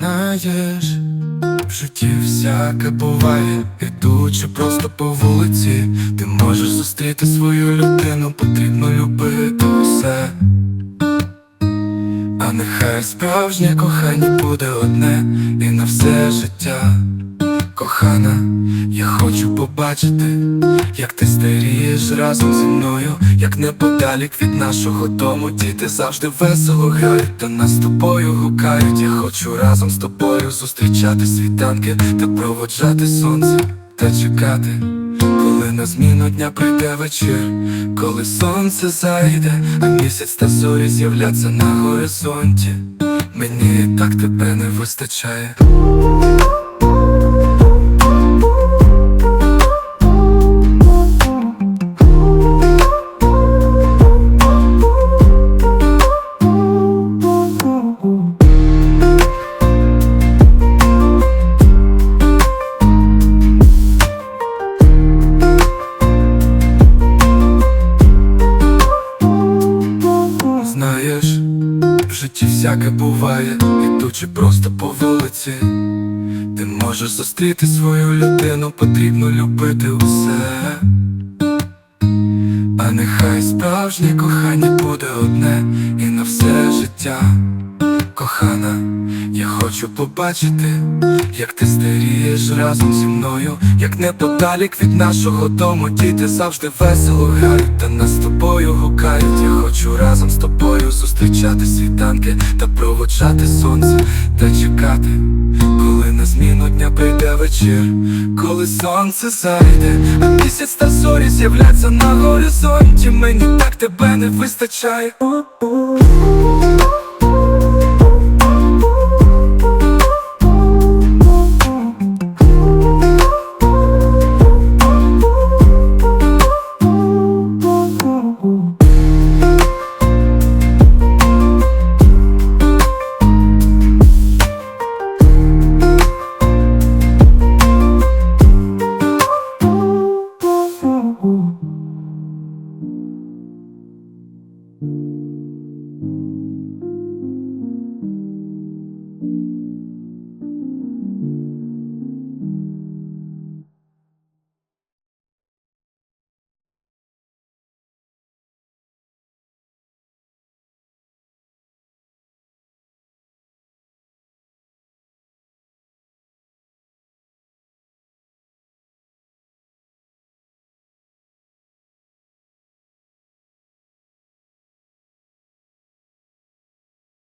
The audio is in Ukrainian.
Знаєш, в житті всяке буває, ідучи просто по вулиці, ти можеш зустріти свою людину, потрібно любити усе. А нехай справжнє кохання буде одне і на все життя. Кохана, я хочу побачити, як ти старієш разом зі мною, як неподалік від нашого дому діти завжди весело грають, та нас з тобою гукають. Я хочу разом з тобою зустрічати світанки та проводжати сонце та чекати, коли на зміну дня прийде вечір, коли сонце зайде, а місяць та зорі з'являться на горизонті. Мені так тебе не вистачає. Житті всяке буває, ідучи просто по вулиці. Ти можеш зустріти свою людину, потрібно любити усе. А нехай справжнє кохання буде одне і на все життя. Кохана, я хочу побачити, як ти старієш разом зі мною, як неподалік від нашого дому діти завжди весело грають, та нас з тобою гукають. Я хочу разом з тобою зустрічати світанки та проводжати сонце та чекати, коли на зміну дня прийде вечір, коли сонце зайде, а місяць та зорі з'являться на горизонті. Мені так тебе не вистачає.